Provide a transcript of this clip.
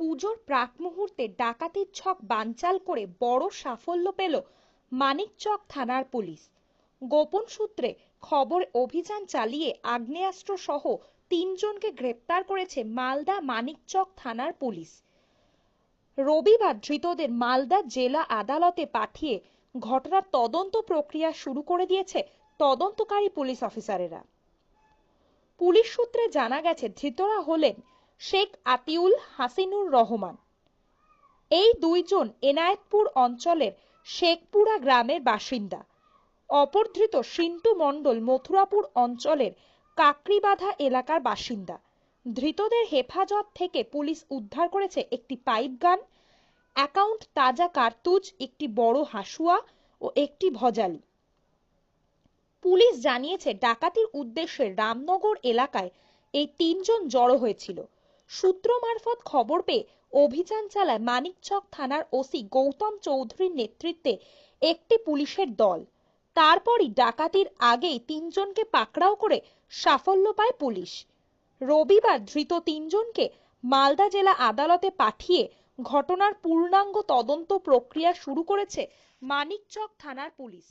পুজোর প্রাক মুহূর্তে ডাকাতির ছক বানচাল করে বড় সাফল্য পেল মানিকচক থানার পুলিশ। গোপন সূত্রে খবর, অভিযান চালিয়ে আগ্নেয়াস্ত্র সহ তিনজনকে গ্রেপ্তার করেছে মালদা মানিকচক থানার পুলিশ। রবিবার ধৃতদের মালদা জেলা আদালতে পাঠিয়ে ঘটনার তদন্ত প্রক্রিয়া শুরু করে দিয়েছে তদন্তকারী পুলিশ অফিসারেরা। পুলিশ সূত্রে জানা গেছে, ধৃতরা হলেন শেখ আতিউল হাসিনুর রহমান। এই দুইজন এনায়েতপুর অঞ্চলের শেখপুরা গ্রামের বাসিন্দা। অপর ধৃত সিন্টু মণ্ডল মথুরাপুর অঞ্চলের কাকরিবাধা এলাকার বাসিন্দা। ধৃতদের হেফাজত থেকে পুলিশ উদ্ধার করেছে একটি পাইপ গান, অ্যাকাউন্ট তাজা কার্তুজ, একটি বড় হাসুয়া ও একটি ভজালি। পুলিশ জানিয়েছে, ডাকাতির উদ্দেশ্যে রামনগর এলাকায় এই তিনজন জড়ো হয়েছিল। সূত্র মারফত খবর পেয়ে অভিযান চালায় মানিকচক থানার ওসি গৌতম চৌধুরীর নেতৃত্বে একটি পুলিশের দল। তারপরই ডাকাতির আগেই তিনজনকে পাকড়াও করে সাফল্য পায় পুলিশ। রবিবার ধৃত তিনজনকে মালদা জেলা আদালতে পাঠিয়ে ঘটনার পূর্ণাঙ্গ তদন্ত প্রক্রিয়া শুরু করেছে মানিকচক থানার পুলিশ।